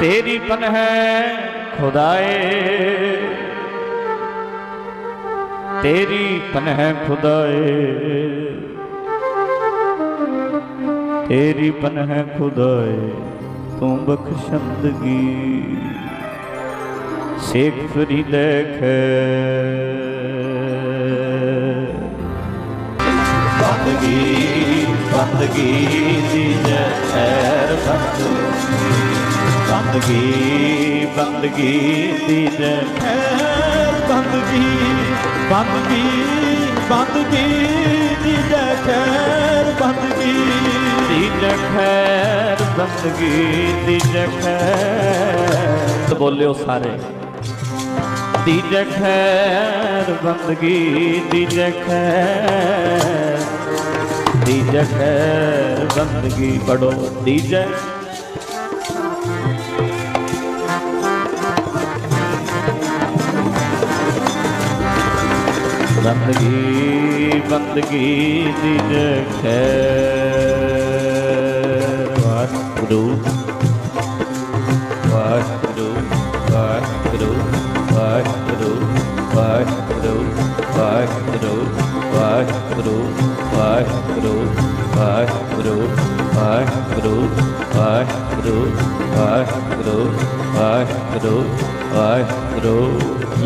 तेरी पन है खुदाए। तेरी पन है खुदाए। तेरी पन है खुदाए। तू बख्शंदगी। शेख फ्री देख बंदगी बंदगी जी जैर बंदगी ਬੰਦਗੀ ਬੰਦਗੀ ਦੀ ਜੈ। ਬੰਦਗੀ ਬੰਦਗੀ ਬੰਦਗੀ ਦੀ ਜੈ। ਖੈਰ ਬੰਦਗੀ ਦੀ ਜੈ। ਖੈਰ ਬੰਦਗੀ ਦੀ ਜੈ। ਖੈਰ। ਬੋਲਿਓ ਸਾਰੇ। ਦੀ ਦੀਜੈ ਖੈਰ ਬੰਦਗੀ ਦੀਜੈ ਖੈਰ। ਦੀਜੈ ਖੈਰ ਬੰਦਗੀ ਪੜੋ ਦੀਜੈ ਬੰਦਗੀ ਬੰਦਗੀ ਦੀਜੈ ਖੈਰ ਵਾਹਿਗੁਰੂ ਵਾਹਿਗੁਰੂ ਵਾਹਿਗੁਰੂ ਵਾਹਿਗੁਰੂ ਵਾਹਿਗੁਰੂ ਵਾਹਿਗੁਰੂ ਵਾਹਿਗੁਰੂ ਵਾਹਿਗੁਰੂ ਵਾਹਿਗੁਰੂ ਵਾਹਿਗੁਰੂ ਵਾਹਿਗੁਰੂ ਵਾਹਿਗੁਰੂ ਵਾਹਿਗੁਰੂ ਵਾਹਿਗੁਰੂ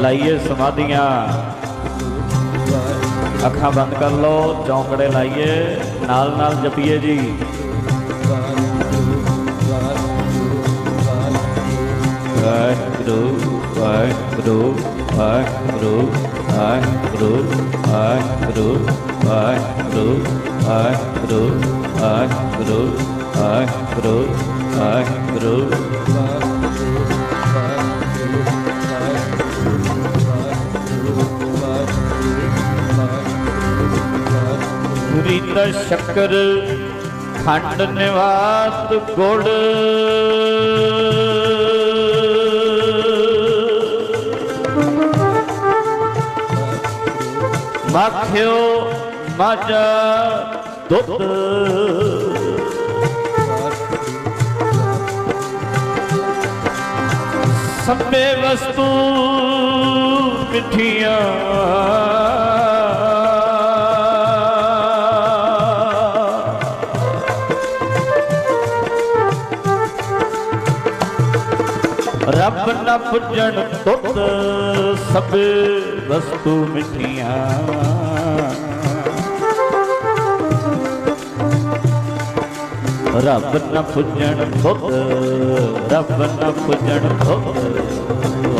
ਲਾਈਏ ਸਮਾਧੀਆਂ ਅੱਖਾਂ ਬੰਦ ਕਰ ਲਓ, ਚੌਂਕੜੇ ਲਾਈਏ, ਨਾਲ ਨਾਲ ਜਪੀਏ ਜੀ। ਵਾਹਿਗੁਰੂ ਵਾਹਿਗੁਰੂ ਵਾਹਿਗੁਰੂ ਵਾਹਿਗੁਰੂ ਵਾਹਿਗੁਰੂ ਵਾਹਿਗੁਰੂ ਵਾਹਿਗੁਰੂ ਵਾਹਿਗੁਰੂ ਵਾਹਿਗੁਰੂ ਵਾਹਿਗੁਰੂ। ਰੀਤ ਸ਼ੱਕਰ ਖੰਡ ਨਿਵਾਸ ਗੁੜ। ਮੱਖਿਓ ਮਜ ਦੁੱਧ। ਸਭੇ ਵਸਤੂ ਮਿੱਠੀਆਂ। ਰੱਬ ਨਾ ਪੁੱਜਣ ਤੁਤ ਸਭ ਵਸਤੂ ਮਿੱਠੀਆਂ। ਰੱਬ ਨਾ ਪੁੱਜਣ ਤੁਤ ਰੱਬ ਨਾ ਪੁੱਜਣ ਤੁਤ